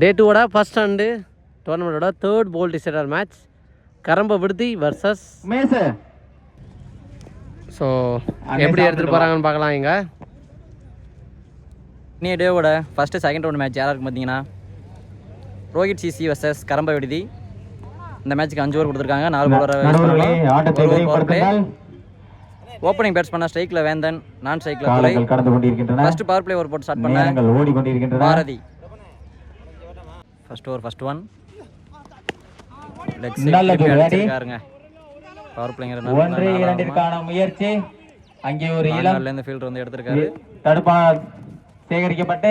டே டூவோட first and டோர்னமெண்ட்டோட third போல் decider match கரம்ப விடுதி வர்சஸ் மேச. ஸோ எப்படி எடுத்துகிட்டு போகிறாங்கன்னு பார்க்கலாம் இங்க. இன்னைய டேவோட ஃபஸ்ட்டு செகண்ட் ரவுண்ட் மேட்ச் யாராக இருக்கும் பார்த்தீங்கன்னா? ரோஹித் சிசி வர்சஸ் கரம்ப விடுதி. இந்த மேட்ச்சுக்கு அஞ்சு ஓவர் கொடுத்துருக்காங்க நாலு ஆட்டத்தை பவர் விரைவுபடுத்துங்கள் ஓப்பனிங் பேட்ஸ் பண்ண ஸ்ட்ரைக்கில் வேந்தன் நான் ஸ்ட்ரைக்கில் ஃபர்ஸ்ட் பவர் பிளே ஓவர் போட்டு ஸ்டார்ட் பண்ண Bharathi. First over first one leg? அடிச்சிருக்காருங்க. Power பிளேங்கிற ஒன்று இரண்டிற்கான முயற்சி. அங்கே ஒரு இளம் இருந்து ஃபீல்டர் வந்து எடுத்திருக்காரு. தடுப்பா சேகரிக்கப்பட்டு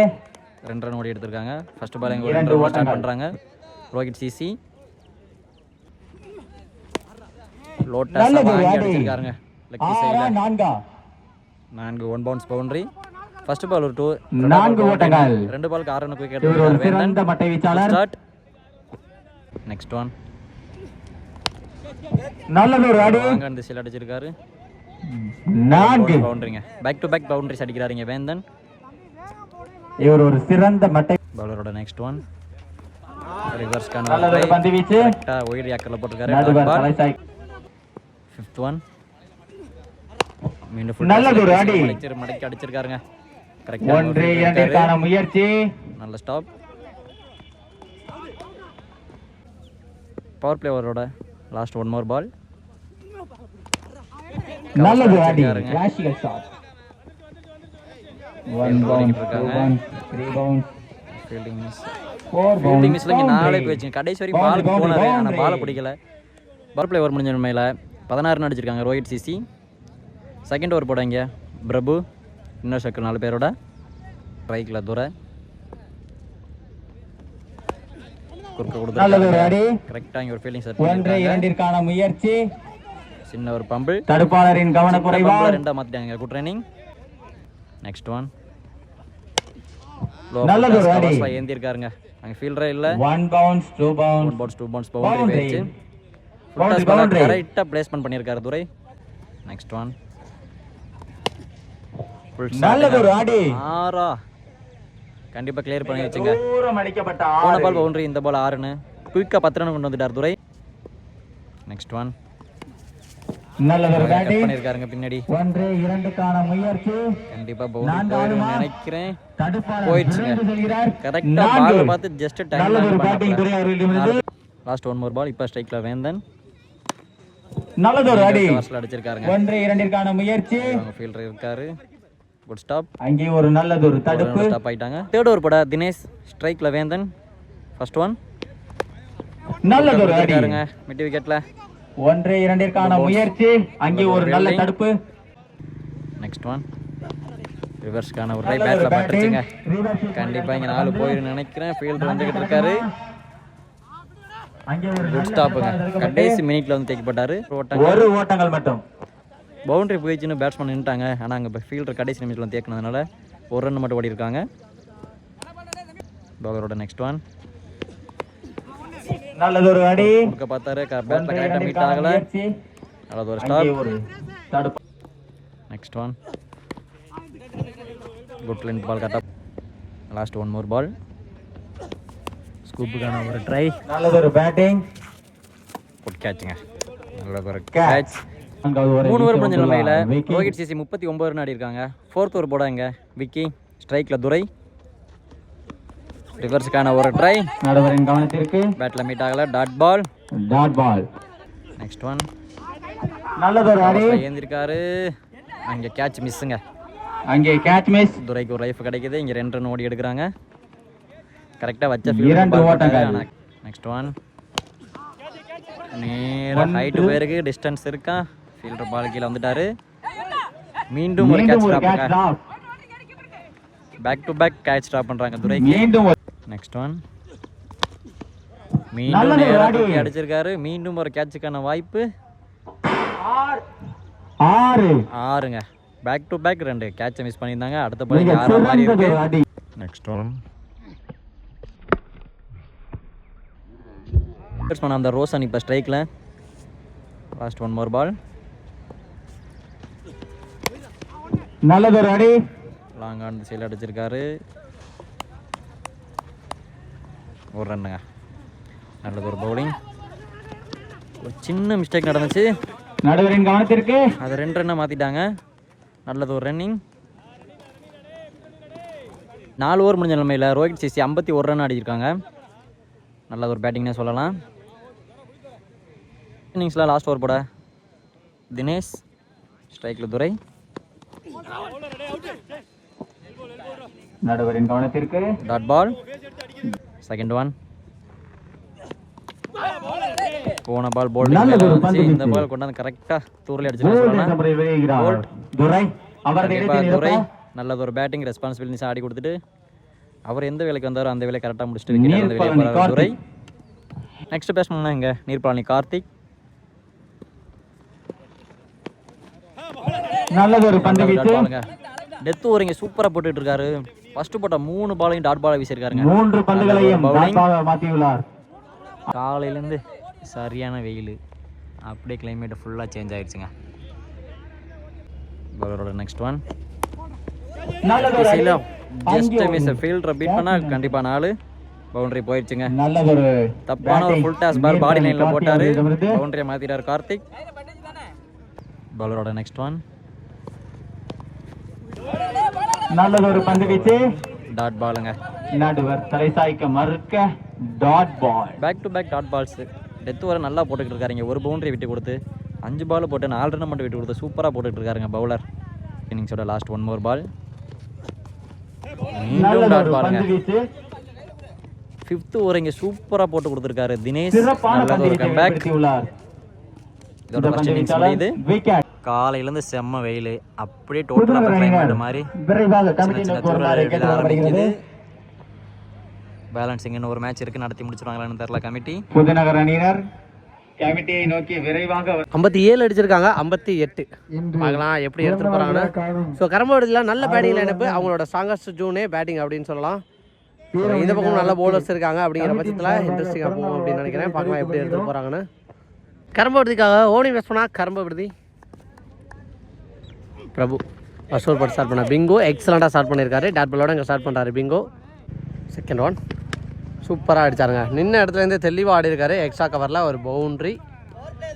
ரெண்டு ரன் ஓடி எடுத்திருக்காங்க. ஃபர்ஸ்ட் பால் இங்கே ரெண்டு ஸ்டார்ட் ஓட்டங்கள். பண்ணுறாங்க ரோஹித் சிசி லோட்டஸ். அடிச்சிருக்காருங்க. லெக் நான்கு. One bounce boundary first ball ஒரு டூ நான்கு ஓட்டங்கள். ரெண்டு பாலுக்கு ஆறு ரன் இவர் ஒரு சிறந்த மட்டை வீச்சாளர். ஸ்டார்ட் நெக்ஸ்ட் ஒன் நல்லது ஒரு அடி வாங்க அந்த சில் அடிச்சிருக்காரு. நான்கு. பவுண்டரிங்க பேக் டு பேக் பவுண்டரிஸ் அடிக்கிறாருங்க வேந்தன் இவர் ஒரு சிறந்த மட்டை பவுலரோட நெக்ஸ்ட் ஒன் ரிவர்ஸ்க்கான நல்லது ஒரு பந்து. வீச்சு. ஒயிட் யாக்கரில் போட்டிருக்காரு. ஃபிஃப்த் ஒன் மீண்டும் நல்லது ஒரு அடி. மடக்கி அடிச்சிருக்காருங்க. ஒன்று இரண்டிற்கான முயற்சி. நல்ல ஸ்டாப் பவர் பிளே ஓவரோட லாஸ்ட் ஒன் மோர் பால் நல்லது அடிச்சிருக்காருங்க. Classical shot one Field bound bowling two இருக்காங்க. Bound three bound fielding miss four fielding மிஸ்ல இங்கே நாலே பவுண்ட் போயிடுச்சு கடைசி வரைக்கும் பால் போனாரு. boundary. பாலை பிடிக்கல. பவர் பிளே ஓவர் முடிஞ்ச உண்மையில் பதினாறு அடிச்சிருக்காங்க ரோஹித் சிசி. செகண்ட் ஓவர் போடாங்க பிரபு. இன்னர் சர்க்கிள் நாலு பேரோட ஸ்ட்ரைக்கில் துரை. கரெக்டாக ஒரு ஃபீல்டிங் செட் ஒன்று பண்ணிருக்காங்க இரண்டிற்கான முயற்சி. சின்ன ஒரு தடுப்பாளரின் கவனக்குறைவால் ரெண்டா மாத்திட்டாங்க. குட் ட்ரைனிங் நெக்ஸ்ட் ஒன் நல்லது ஒரு அடி. ஏந்தி இருக்காருங்க அங்க ஃபீல்டரே இல்ல. One bounce two bounce bounce two bounce boundary. போயிடுச்சு. துரை. நெக்ஸ்ட் ஒன் நல்லது ஒரு அடி ஆறா. கண்டிப்பா கிளியர் பண்ணி வச்சுங்க. தூரம் அடிக்கப்பட்ட போன. பால் பவுண்டரி இந்த பால் ஆறுன்னு. குயிக்கா பத்து ரன் கொண்டு வந்துட்டார் துரை. நெக்ஸ்ட் ஒன் நல்லது ஒரு கட் பேட்டிங் பண்ணிருக்காருங்க பின்னாடி. ஒன்று இரண்டுக்கான முயற்சி. கண்டிப்பா பவுண்டரி நான்கு போயிடும் ஆடுமா? நினைக்கிறேன். போயிடுச்சுங்க. கரெக்டா. பால் பார்த்து just time last one more ball இப்போ ஸ்ட்ரைக்ல வேந்தன். நல்லது ஒரு அடி அடிச்சிருக்காருங்க. ஒன்று இரண்டிற்கான முயற்சி. அவங்க ஃபீல்டர் இருக்காரு. குட் ஸ்டாப் அங்கே ஒரு நல்லது ஒரு தடுப்பு. ஸ்டாப் ஆயிட்டாங்க. தேர்ட் ஓவர் பட தினேஷ் ஸ்ட்ரைக்ல வேந்தன் ஃபர்ஸ்ட் ஒன் நல்லது ஒரு அடி. இருக்காருங்க மிட் விக்கெட்ல ஒன்று இரண்டிற்கான முயற்சி. அங்கே ஒரு நல்ல தடுப்பு. நெக்ஸ்ட் ஒன் ரிவர்ஸ்க்கான ஒரு ரைட் பேட்ல பட்டுச்சுங்க. கண்டிப்பா இங்க நாலு போயிரு நினைக்கிறேன். ஃபீல்டர் வந்துகிட்டு இருக்காரு. அங்கே ஒரு குட் ஸ்டாப்புங்க கடைசி மினிட்ல வந்து தேக்கப்பட்டாரு. ஒரு ஓட்டங்கள் மட்டும். பவுண்டரி போயிடுச்சுன்னு பேட்ஸ்மேன் நின்ட்டாங்க ஆனால் அங்கே ஃபீல்டர் கடைசி நிமிஷத்தில் தேக்கினதுனால ஒரு ரன் மட்டும் ஓடி இருக்காங்க பவுலரோட நெக்ஸ்ட் ஒன் நல்லது ஒரு அடி கொடுக்க பார்த்தாரு பேட்டில் கரெக்டாக மீட் ஆகலை. அவ்வளோ ஒரு stop next one good length ball கரெக்டாக லாஸ்ட் ஒன் மோர் பால் ஸ்கூப்புக்கான ஒரு ட்ரை நல்லது ஒரு பேட்டிங் குட் கேட்சுங்க ஒரு. கேட்ச் மூணு ஓவர் முடிஞ்ச. விக்கி. ரோஹித் சிசி முப்பத்தி ஒம்பது ரன் ஆடி இருக்காங்க ஃபோர்த் ஓவர் போடாங்க விக்கி ஸ்ட்ரைக்கில் துரை. ரிவர்ஸுக்கான ஒரு ட்ரை நடுவரின் கவனத்திற்கு பேட்டில் மீட் ஆகல. Dot ball dot ball next one நல்லது ஒரு அடி ஏந்திருக்காரு. அங்கே கேட்ச் மிஸ்ஸுங்க அங்கே கேட்ச் மிஸ் துரைக்கு ஒரு லைஃப் கிடைக்குது. இங்கே ரெண்டு ரன் ஓடி எடுக்கிறாங்க. கரெக்டாக வச்ச இரண்டு ஓட்டங்கள். நெக்ஸ்ட் ஒன் நேராக ஹைட்டு போயிருக்கு. டிஸ்டன்ஸ் இருக்கா? ஃபீல்டர் பால் கீழே வந்துட்டாரு. மீண்டும் ஒரு catch top back to back catch stop பண்ணுறாங்க துரைக்கு. மீண்டும் ஒரு நெக்ஸ்ட் ஒன் மீண்டும் நேரா. தூக்கி அடிச்சிருக்காரு. மீண்டும் ஒரு கேட்சுக்கான வாய்ப்பு. ஆறு. ஆறுங்க. பேக் டு பேக் ரெண்டு. கேட்சை மிஸ் பண்ணியிருந்தாங்க. அடுத்த பால் மிக ஆறா மாதிரி இருக்கு. நெக்ஸ்ட் ஒன் பேட்ஸ்மேன் அந்த ரோசன் இப்போ ஸ்ட்ரைக்கில் லாஸ்ட் ஒன் மோர் பால் நல்லது ஒரு அடி. லாங் ஆன் சைடில் அடிச்சிருக்காரு. ஒரு ரன்னுங்க. நல்லது ஒரு பவுலிங் ஒரு சின்ன மிஸ்டேக் நடந்துச்சு. நடுவரின் கவனத்திற்கு. அதை ரெண்டு ரன்னை மாற்றிட்டாங்க நல்லது ஒரு ரன்னிங் நாலு ஓவர் முடிஞ்ச நிலைமையில் ரோஹித் சிசி ஐம்பத்தி ஒரு ரன் அடிச்சிருக்காங்க. நல்லது ஒரு பேட்டிங்னே சொல்லலாம். இன்னிங்ஸில் லாஸ்ட் ஓவர் போட தினேஷ் ஸ்ட்ரைக்கில் துரை. நடுவரின் கவனத்திற்கு. டாட் பால் செகண்ட் ஒன் போன பால் பந்து இந்த. பால் கொண்டாந்து கரெக்டாக தூரில் அடிச்சிருக்காங்க நல்லது ஒரு பேட்டிங் ரெஸ்பான்சிபிலிட்டிஸ் ஆடி கொடுத்துட்டு அவர் எந்த வேலைக்கு வந்தாரோ அந்த வேலையை கரெக்டாக முடிச்சுட்டு நீர்ப்பாலனி போறாரு துரை. நெக்ஸ்ட் பேட்ஸ்மேன் இங்கே நீர்பாலனி கார்த்திக். நல்லது ஒரு பந்து வீச்சு. பாலுங்க டெத் ஓவர் இங்கே சூப்பராக போட்டுட்டு இருக்காரு ஃபர்ஸ்ட் போட்ட மூணு பாலையும் டாட் பாலை வீசியிருக்காருங்க. மூன்று பந்துகளையும் மாற்றியுள்ளார். காலையிலேருந்து சரியான வெயில். அப்படியே கிளைமேட் ஃபுல்லாக சேஞ்ச் ஆயிடுச்சுங்க பவுலரோட நெக்ஸ்ட் ஒன். ஜஸ்ட் மிஸ் ஃபீல்டரை பீட் பண்ணால் கண்டிப்பாக நாலு. பவுண்டரி போயிடுச்சுங்க தப்பான ஒரு ஃபுல் டாஸ் பால் பாடி லைன்ல போட்டாரு. பவுண்டரியை மாத்திட்டாரு கார்த்திக். பவுலரோட நெக்ஸ்ட் ஒன் நல்லதொரு பந்து வீச்சு. டாட் பாலுங்க நடுவர் தலை சாய்க்க மறுக்க. Dot ball back to back dot balls death வர நல்லா போட்டுக்கிட்டு இருக்காருங்க. ஒரு பவுண்டரி விட்டு கொடுத்து அஞ்சு பால் போட்டு நாலு ரன் மட்டும் விட்டு கொடுத்து சூப்பராக போட்டுக்கிட்டு இருக்காருங்க பவுலர் இன்னிங்ஸோட லாஸ்ட் ஒன் மோர் பால் மீண்டும் டாட் பாலுங்க ஃபிஃப்த் ஓவர் இங்கே சூப்பராக போட்டு கொடுத்துருக்காரு தினேஷ். நல்லது பந்து ஒரு கம்பேக் இதோட ஃபர்ஸ்ட் இன்னிங்ஸ் முடியுது. காலையிலேருந்து செம்ம வெயில். அப்படியே டோட்டலாக கிளைமேட் மாதிரி விரைவாக சின்ன சின்ன கேட்டுக்கொள்ளப்படுகிறது பேலன்சிங் இன்னும் ஒரு மேட்ச் இருக்கு. நடத்தி முடிச்சிருவாங்களான்னு தெரியல கமிட்டி. புதுநகர் அணியினர் கமிட்டியை நோக்கி விரைவாக ஐம்பத்தி ஏழு அடிச்சிருக்காங்க. ஐம்பத்தி எட்டு. பார்க்கலாம் எப்படி எடுத்துட்டு போறாங்கன்னு ஸோ கரம்போடியில் நல்ல பேட்டிங் லைனப்பு அவங்களோட ஸ்ட்ராங்கஸ்ட் ஜூனே பேட்டிங் அப்படின்னு சொல்லலாம். இந்த பக்கம் நல்ல bowlers இருக்காங்க அப்படிங்கிற பட்சத்தில் இன்ட்ரெஸ்டிங்காக போகும் அப்படின்னு நினைக்கிறேன். பார்க்கலாம் எப்படி எடுத்துட்டு போறாங்கன்னு. கரம்ப விடுதிக்காக ஓடி வெஸ்ட் பண்ணா கரம்ப விடுதி. பிரபு. ஃபர்ஸ்ட் ஓவர் போட்டு ஸ்டார்ட் பண்ண. பிங்கோ எக்ஸலண்ட்டாக ஸ்டார்ட் பண்ணியிருக்காரு டாட் பாலோட இங்கே ஸ்டார்ட் பண்ணுறாரு பிங்கோ செகண்ட் ஒன் சூப்பராக அடிச்சாருங்க. நின்ன இடத்துலேருந்து தெளிவாக ஆடி இருக்காரு. எக்ஸ்ட்ரா கவரில் ஒரு பவுண்ட்ரி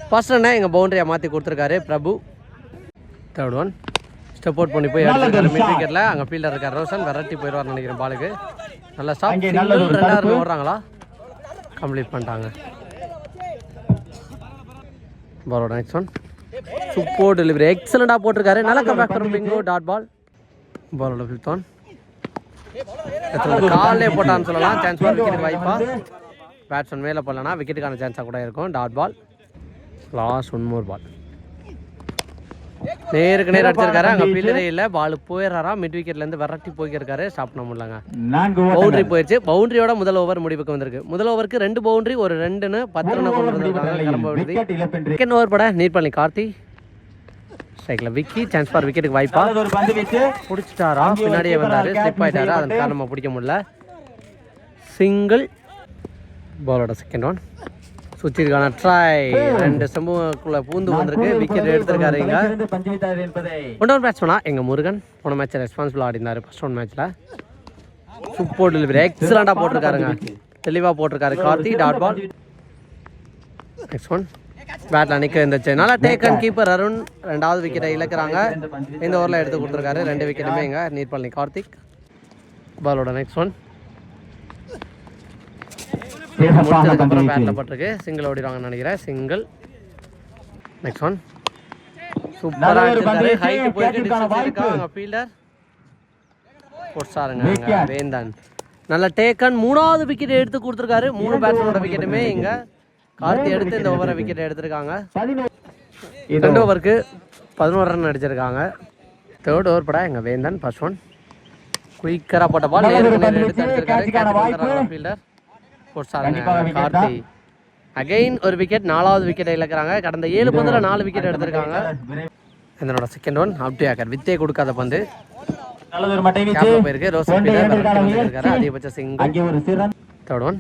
ஃபர்ஸ்ட் ரன்னை எங்கள் பவுண்டரியை மாற்றி கொடுத்துருக்காரு Prabhu. Third one step out பண்ணி போய் எடுத்துருக்காரு மிட் விக்கெட்டில் அங்கே ஃபீல்டர் இருக்கார். ரோஷன் வெரைட்டி போயிடுவார் நினைக்கிறேன் பாலுக்கு. நல்லா ஸ்டாப் தடுப்பு. ஓடுறாங்களா? கம்ப்ளீட் பண்ணிட்டாங்க. பாலோட நெக்ஸ்ட் ஒன் சூப்பர் டெலிவரி எக்ஸலண்டாக போட்டிருக்காரு. நல்லா கம்பேக் பண்ணும் பிங்கோ டாட் பால் பாலோட ஃபிஃப்த் ஒன் காலே போட்டான்னு சொல்லலாம். சான்ஸ் பால் விக்கெட் வாய்ப்பா. பேட்ஸ்மேன் மேலே போடலனா விக்கெட்டுக்கான சான்ஸாக கூட இருக்கும். Dot ball last one more ball நேருக்கு நேர் அடிச்சிருக்காரு. அங்கே ஃபீல்டரே இல்லை பால் போயிடுறாரா? மிட் விக்கெட்லேருந்து விரட்டி போய்க்கிருக்காரு. ஸ்டாப் பண்ண முடியலங்க பவுண்டரி போயிடுச்சு பவுண்டரியோட முதல் ஓவர் முடிவுக்கு வந்திருக்கு. முதல் ஓவருக்கு ரெண்டு பவுண்டரி ஒரு ரெண்டுன்னு பத்து ரன் கொண்டு வந்திருக்காங்க. செகண்ட் ஓவர் பட. பண்ணி கார்த்தி. ஸ்ட்ரைக்கில் விக்கி சான்ஸ் ஃபார் விக்கெட்டுக்கு வாய்ப்பா. பிடிச்சிட்டாரா? பின்னாடியே வந்தாரு. ஸ்லிப் ஆயிட்டாரு? அதன் காரணமாக பிடிக்க முடியல. சிங்கிள் பாலோட செகண்ட் ஒன் சுற்றிருக்கான ட்ரை ரெண்டு செம்புக்குள்ள பூந்து வந்திருக்கு. விக்கெட் எடுத்திருக்காரு இங்க. இரண்டு பந்து வீத்தார் என்பதை ஒன்றொரு பேட்ஸ்மேனா எங்க முருகன் போன மேட்ச் ரெஸ்பான்சிபிள் ஆடினாரு. ஃபர்ஸ்ட் ஒன் மேட்ச்ல சூப்பர் டெலிவரி எக்ஸலண்டா போட்டிருக்காருங்க. தெளிவா போட்டிருக்காரு. Karthi dot ball next one பேட்ல நிக்க இருந்துச்சு நல்லா டேக் அண்ட் கீப்பர் அருண் ரெண்டாவது விக்கெட்டை இழக்கிறாங்க. இந்த ஓவரில் எடுத்து கொடுத்துருக்காரு. ரெண்டு விக்கெட்டுமே இங்க பண்ணி கார்த்திக் பாலோட நெக்ஸ்ட் ஒன் முடிச்சதுக்கப்புறம் பேட்டில் பட்டிருக்கு. சிங்கிள் ஓடிடுவாங்கன்னு நினைக்கிறேன். சிங்கிள் நெக்ஸ்ட் ஒன் சூப்பராக அடிச்சிருக்காரு ஹைட் போயிட்டு. இருக்காங்க ஃபீல்டர் Wicket. வேந்தன். நல்ல டேக்கன் மூணாவது விக்கெட் எடுத்து கொடுத்துருக்காரு. மூணு பேட்ஸ்மேனோட விக்கெட்டுமே இங்க. கார்த்தி எடுத்து இந்த ஓவரை விக்கெட் எடுத்திருக்காங்க. ரெண்டு ஓவருக்கு பதினோரு ரன் அடிச்சிருக்காங்க. தேர்ட் ஓவர் படா எங்க வேந்தன். ஃபர்ஸ்ட் ஒன் குயிக்கரா போட்ட பால் எடுத்து அடிச்சிருக்காரு. Fielder wicket Karthi. அகைன் ஒரு விக்கெட் நாலாவது விக்கெட்டை இழக்கிறாங்க. கடந்த ஏழு பந்துல நாலு விக்கெட் எடுத்திருக்காங்க இதனோட செகண்ட் ஒன் அப்டி ஆக்கர் வித்தே கொடுக்காத பந்து. போயிருக்கு. ரோசன் வந்திருக்காரு. முயற்சி. அதிகபட்ச single third one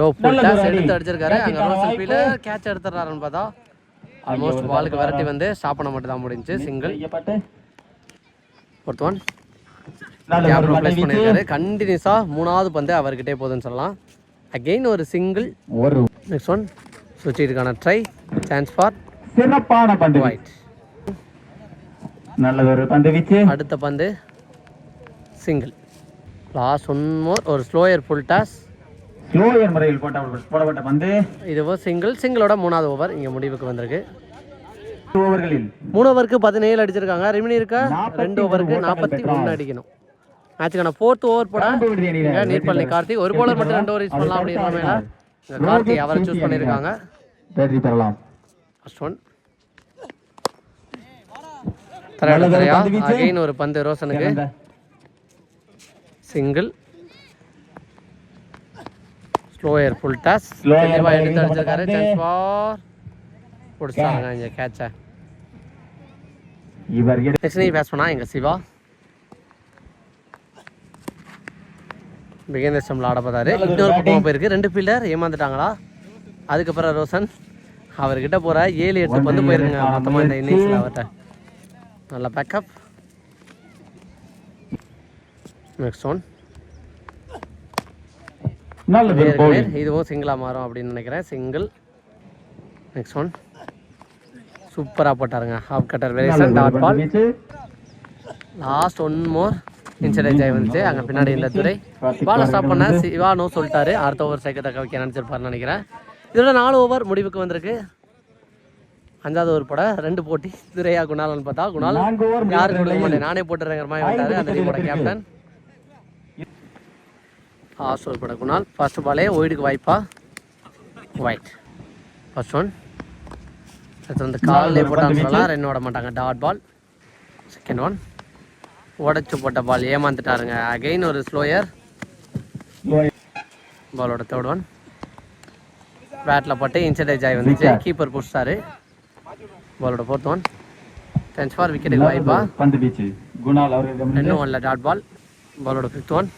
low pull அடி. எடுத்து அடிச்சிருக்காரு. அங்க ரோசன் வாய்ப்பு. பீலர் கேட்ச் எடுத்துறாருன்னு பார்த்தா ஆல்மோஸ்ட் பாலுக்கு விரட்டி வந்து ஸ்டாப் பண்ண மட்டும் தான் முடிஞ்சு சிங்கிள் ஃபோர்த் ஒன் மட்டை பிளேஸ் பண்ணியிருக்காரு. கண்டினியூஸா மூணாவது பந்து அவர்கிட்டே போகுதுன்னு சொல்லலாம். அகெயின் ஒரு சிங்கிள் ஒரு நெக்ஸ்ட் ஒன் சுவிட்சுக்கான ட்ரை சான்ஸ் ஃபார் சிறப்பான பந்து. ஒயிட் நல்லதொரு பந்து வீச்சு. அடுத்த பந்து. சிங்கிள் லாஸ்ட் ஒன் மோர் ஒரு ஸ்லோயர் ஃபுல் டாஸ் ஸ்லோயர் முறையில் போட்ட போடப்பட்ட பந்து. இதுவும் சிங்கிள் சிங்கிளோட மூணாவது ஓவர் இங்கே முடிவுக்கு வந்திருக்கு. ஓவர்களில். மூணு ஓவருக்கு பதினேழு அடிச்சிருக்காங்க. ரிமினி இருக்கா? ரெண்டு ஓவருக்கு நாற்பத்தி ஒன்று அடிக்கணும். மேட்சுக்கான ஃபோர்த் ஓவர் போட நீர்பள்ளி கார்த்திக் ஒரு bowler மட்டும் ரெண்டு ஓவர் யூஸ் பண்ணலாம் மேல இங்க கார்த்திக் அவரை சூஸ் பண்ணியிருக்காங்க. வெற்றி பெறலாம். ஃபர்ஸ்ட் ஒன் தரையோட தரையா. அகைன் ஒரு பந்து ரோசனுக்கு சிங்கிள் ஸ்லோயர் ஃபுல் டாஸ் தெளிவாக எடுத்து அடிச்சிருக்காரு. சான்ஸ் ஃபார் பிடிச்சாங்க இங்கே கேட்சை இவர் நெக்ஸ்ட் நீ பேஸ் பண்ணா எங்கள் சிவா? பிகேந்தர் ஸ்டம்ல ஆட பார்த்தாரு இன்னொரு. பக்கமாக போயிருக்கு. ரெண்டு ஃபீல்டர் ஏமாந்துட்டாங்களா? அதுக்கப்புறம் ரோசன் அவர்கிட்ட போகிற ஏழு எட்டு பந்து போயிருங்க. மொத்தமாக இந்த. இன்னிங்ஸில் அவர்கிட்ட. நல்ல பேக்கப் நெக்ஸ்ட் ஒன். இதுவும் சிங்கிளாக மாறும் அப்படின்னு நினைக்கிறேன். சிங்கிள் நெக்ஸ்ட் ஒன் சூப்பராக போட்டாருங்க. ஹாஃப் கட்டர் ஒரு dot ball. Last one more incident ஆகி வந்துச்சு. அங்கே பின்னாடி இந்த துறை பாலை ஸ்டாப் பண்ண வந்து- சிவா நோ சொல்லிட்டாரு. அடுத்த ஓவர் சைக்கிள் தக்க வைக்க நினச்சிருப்பாருன்னு நினைக்கிறேன். இதோட நாலு ஓவர் முடிவுக்கு வந்திருக்கு. அஞ்சாவது ஓவர் போட ரெண்டு போட்டி துரையா குணால்னு பார்த்தா. குணால் யாருக்கு கொடுக்க மாட்டேன் நானே போட்டுறேங்கிற மாதிரி வந்தாரு அந்த டீமோட கேப்டன் லாஸ்ட் ஓவர் போட குணால். ஃபர்ஸ்ட் பாலே ஒயிடுக்கு வாய்ப்பா. ஒயிட் ஃபர்ஸ்ட் ஒன் அடுத்து வந்து காலிலே ஒரு சொல்லலாம் ரன் ஓட மாட்டாங்க. டாட் பால் செகண்ட் ஒன் உடச்சு போட்ட பால் ஏமாந்துட்டாருங்க. அகைன் ஒரு ஸ்லோயர். பாலோட தேர்ட் ஒன் பேட்டில் போட்டு இன்சைடேஜ் ஆகி வந்துச்சு. கீப்பர் புடிச்சாரு. பாலோட ஃபோர்த் ஒன் தேங்க்ஸ் ஃபார் விக்கெட்டுக்கு வாய்ப்பா. ரெண்டும் ஒன்ல டாட் பால் பாலோட fifth one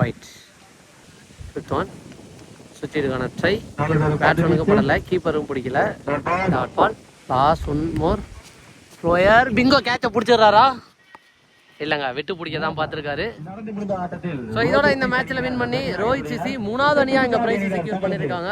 wide fifth one சுற்றிருக்கான try பேட்ஸ்மேனுக்கு படல. கீப்பரும் பிடிக்கல. Dot ball last one more slower bingo கேட்சை பிடிச்சிடுறாரா? இல்லைங்க விட்டு பிடிக்க தான் பார்த்துருக்காரு. நடந்து முடிந்த ஆட்டத்தில் ஸோ இதோட இந்த மேட்ச்சில் வின் பண்ணி ரோஹித் சிசி மூணாவது அணியாக இங்கே ப்ரைஸ் செக்யூர் பண்ணியிருக்காங்க